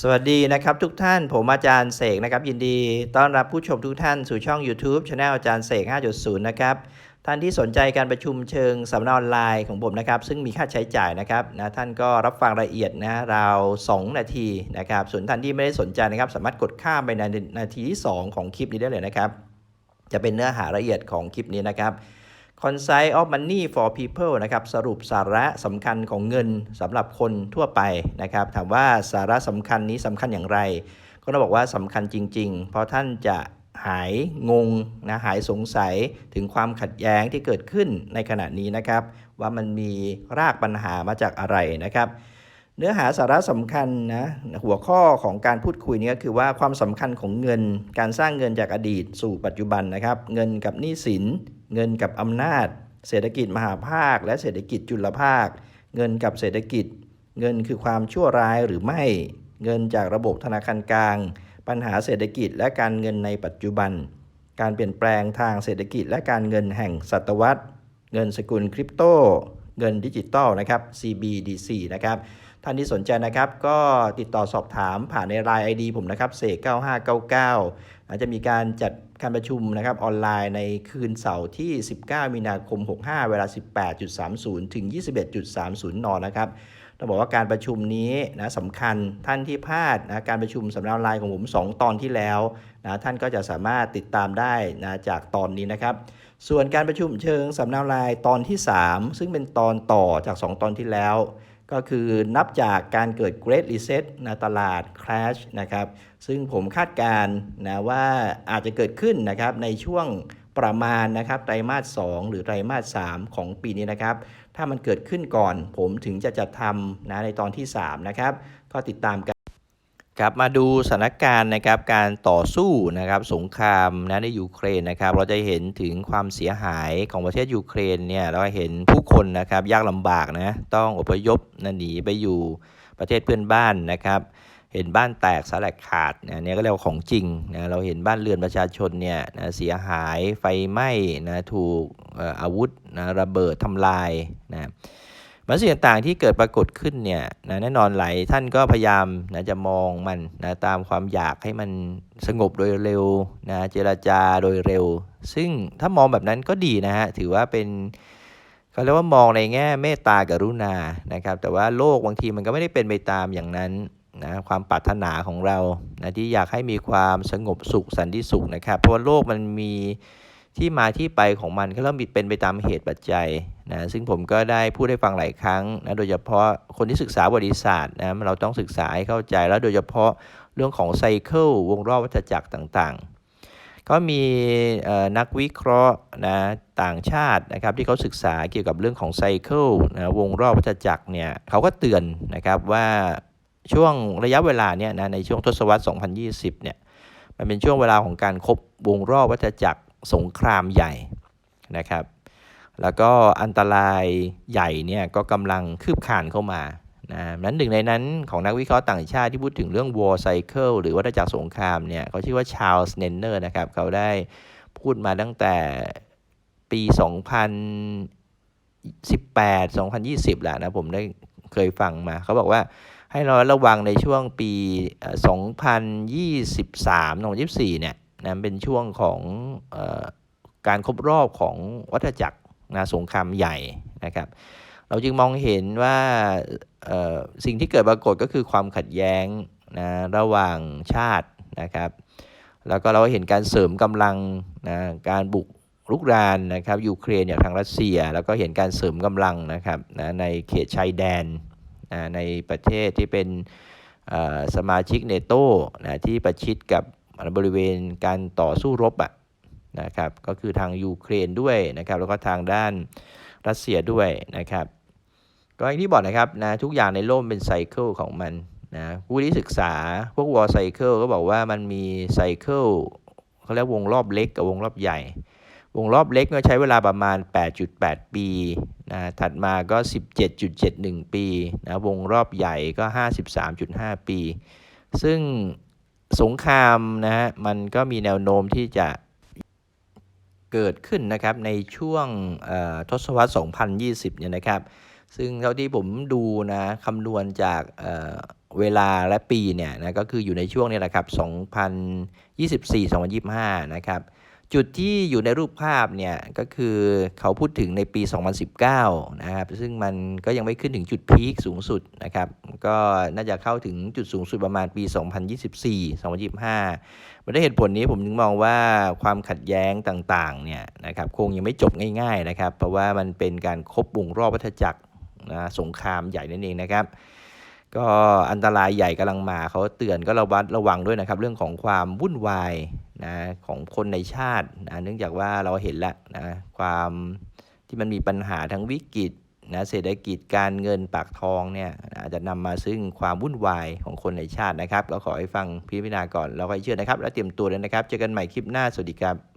สวัสดีนะครับทุกท่านผมอาจารย์เสกนะครับยินดีต้อนรับผู้ชมทุกท่านสู่ช่อง YouTube Channel อาจารย์เสก 5.0 นะครับท่านที่สนใจการประชุมเชิงสัมมนาออนไลน์ของผมนะครับ ซึ่งมีค่าใช้จ่ายนะครับนะท่านก็รับฟังรายละเอียดนะราว 2 นาทีนะครับส่วนท่านที่ไม่ได้สนใจนะครับ สามารถกดข้ามไปในนาทีที่ 2 ของคลิปนี้ได้เลยนะครับ จะเป็นเนื้อหารายละเอียดของคลิปนี้นะครับ Concise of Money for People นะครับสรุปสาระสำคัญของเงินสำหรับคนทั่วไปนะครับถามว่าสาระสำคัญนี้สำคัญอย่างไร ก็ต้องบอกว่าสำคัญจริง ๆ เพราะท่านจะหายงงนะหายสงสัยถึงความขัดแย้งที่เกิดขึ้นในขณะนี้นะครับ ว่ามันมีรากปัญหามาจากอะไรนะครับ เนื้อหาสาระสำคัญนะหัวข้อของการพูดคุยนี้ก็คือว่าความสำคัญของเงิน การสร้างเงินจากอดีตสู่ปัจจุบันนะครับ เงินกับหนี้สิน เงินกับอำนาจ เศรษฐกิจมหาภาค และเศรษฐกิจจุลภาค เงินกับเศรษฐกิจ เงินคือความชั่วร้ายหรือไม่ เงินจากระบบธนาคารกลาง ปัญหาเศรษฐกิจและการเงินในปัจจุบัน การเปลี่ยนแปลงทางเศรษฐกิจและการเงินแห่งศตวรรษ เงินสกุลคริปโต เงินดิจิตอลนะครับ CBDC นะครับ ท่านที่สนใจนะครับ ก็ติดต่อสอบถามผ่านในไลน์ ID ผมนะครับเสก9599อาจจะมีการจัดการประชุมนะครับออนไลน์ในคืนเสาร์ที่ 19 มีนาคม 65 เวลา 18.30 ถึง 21.30 น นะครับต้องบอกว่าการประชุมนี้นะสำคัญท่านที่พลาดนะการประชุมสำนักออนไลน์ของผม 2 ตอนที่แล้วนะท่านก็จะสามารถติดตามได้นะจากตอนนี้นะครับ ส่วนการประชุมเชิงสำนักออนไลน์ตอนที่ 3 ซึ่งเป็นตอนต่อจาก 2 ตอนที่แล้ว ก็คือนับจากการเกิด Great Reset นตลาด Crash นะครับ ซึ่งผมคาดการณ์นะว่าอาจจะเกิดขึ้นนะครับในช่วงประมาณนะครับไตรมาส 2 หรือไตรมาส 3 ของปีนี้นะครับ ถ้ามันเกิดขึ้นก่อน ผมถึงจะจัดทำนะในตอนที่ 3 นะครับ ก็ติดตามกัน ครับมาดูสถานการณ์นะครับการต่อสู้นะครับสงครามนะในยูเครนนะครับเราจะเห็นถึงความเสียหายของประเทศยูเครนเนี่ยเราเห็นผู้คนนะครับยากลำบากนะต้องอพยพนะหนีไปอยู่ประเทศเพื่อนบ้านนะครับเห็นบ้านแตกสลายขาดนะเนี่ยก็เรียกว่าของจริงนะเราเห็นบ้านเรือนประชาชนเนี่ยนะเสียหายไฟไหม้นะถูกอาวุธนะระเบิดทำลายนะ มันสิ่งต่างๆที่เกิดปรากฏขึ้นเนี่ยนะแน่นอนหลายท่านก็พยายามนะจะมองมันนะตามความอยากให้มันสงบโดยเร็วนะเจรจาโดยเร็ว ซึ่งถ้ามองแบบนั้นก็ดีนะฮะถือว่าเป็นเขาเรียกว่ามองในแง่เมตตากรุณานะครับ แต่ว่าโลกบางทีมันก็ไม่ได้เป็นไปตามอย่างนั้นนะความปรารถนาของเรานะที่อยากให้มีความสงบสุขสันติสุขนะครับ เพราะว่าโลกมันมีที่มาที่ไปของมันก็เริ่มเป็นไปตามเหตุปัจจัย นะซึ่งผมก็ได้พูดให้ฟังหลายครั้งนะโดยเฉพาะคนที่ศึกษาบริษัทนะเราต้องศึกษาให้เข้าใจแล้วโดยเฉพาะเรื่องของไซเคิลวงรอบวัฏจักรต่างๆ ก็มีนักวิเคราะห์นะต่างชาตินะครับที่เขาศึกษาเกี่ยวกับเรื่องของไซเคิลนะวงรอบวัฏจักรเนี่ยเขาก็เตือนนะครับว่าช่วงระยะเวลาเนี่ยนะในช่วงทศวรรษ 2020 เนี่ยมันเป็นช่วงเวลาของการครบวงรอบวัฏจักรสงครามใหญ่นะครับ แล้วก็อันตรายใหญ่เนี่ยก็กำลังคืบคานเข้ามานะนั้นหนึ่งในนั้นของนักวิเคราะห์ต่างชาติที่พูดถึงเรื่อง war cycle หรือวัฏจักรสงครามเนี่ยเขาชื่อว่าชาลส์เนนเนอร์นะครับ เขาได้พูดมาตั้งแต่ปี 2018 2020แหละนะผมได้เคยฟังมา เขาบอกว่าให้เราระวังในช่วงปีเอ่อ2023 2024 เนี่ยนะเป็นช่วงของออการครบรอบของวัฏจักร นะสงครามใหญ่นะครับเราจึงมองเห็นว่าสิ่งที่เกิดปรากฏก็คือความขัดแย้งนะระหว่างชาตินะครับ แล้วก็เราเห็นการเสริมกำลังนะการบุกรุกรานนะครับยูเครนอย่างทางรัสเซีย แล้วก็เห็นการเสริมกำลังนะครับนะในเขตชายแดนนะในประเทศที่เป็นสมาชิกเนโตนะที่ประชิดกับบริเวณการต่อสู้รบอะ นะครับก็คือทางยูเครนด้วยนะครับแล้วก็ทางด้านรัสเซียด้วยนะครับก็อย่างที่บอกนะครับนะทุกอย่างในโลกเป็นไซเคิลของมันนะผู้ที่ศึกษาพวกวอลไซเคิลก็บอกว่ามันมีไซเคิลเขาเรียกวงรอบเล็กกับวงรอบใหญ่ วงรอบเล็กก็ใช้เวลาประมาณ 8.8 ปีนะถัดมาก็ 17.71 ปีนะวงรอบใหญ่ก็ 53.5 ปี ซึ่งสงครามนะฮะมันก็มีแนวโน้มที่จะ เกิดขึ้นนะครับในช่วงทศวรรษ 2020 เนี่ยนะครับ ซึ่งเท่าที่ผมดูนะคำนวณจากเเวลาและปีเนี่ยนะก็คืออยู่ในช่วงนี้แหละครับ 2024-2025 นะครับ จุดที่อยู่ในรูปภาพเนี่ยก็คือเขาพูดถึงในปี 2019 นะครับซึ่งมันก็ยังไม่ขึ้นถึงจุดพีคสูงสุดนะครับก็น่าจะเข้าถึงจุดสูงสุดประมาณปี 2024 2025มันได้เหตุผลนี้ผมถึงมองว่าความขัดแย้งต่างๆเนี่ยนะครับคงยังไม่จบง่ายๆนะครับเพราะว่ามันเป็นการครบวงรอบวัฏจักรนะสงครามใหญ่นั่นเองนะครับ ก็อันตรายใหญ่กำลังมาเขาเตือนก็ระวัดระวังด้วยนะครับ เรื่องของความวุ่นวายนะของคนในชาตินะเนื่องจากว่าเราเห็นแล้วนะความที่มันมีปัญหาทั้งวิกฤตนะเศรษฐกิจการเงินปากทองเนี่ยอาจจะนำมาซึ่งความวุ่นวายของคนในชาตินะครับ ก็ขอให้ฟังพิจารณาก่อนแล้วค่อยเชื่อนะครับ แล้วเตรียมตัวเลยนะครับ เจอกันใหม่คลิปหน้า สวัสดีครับ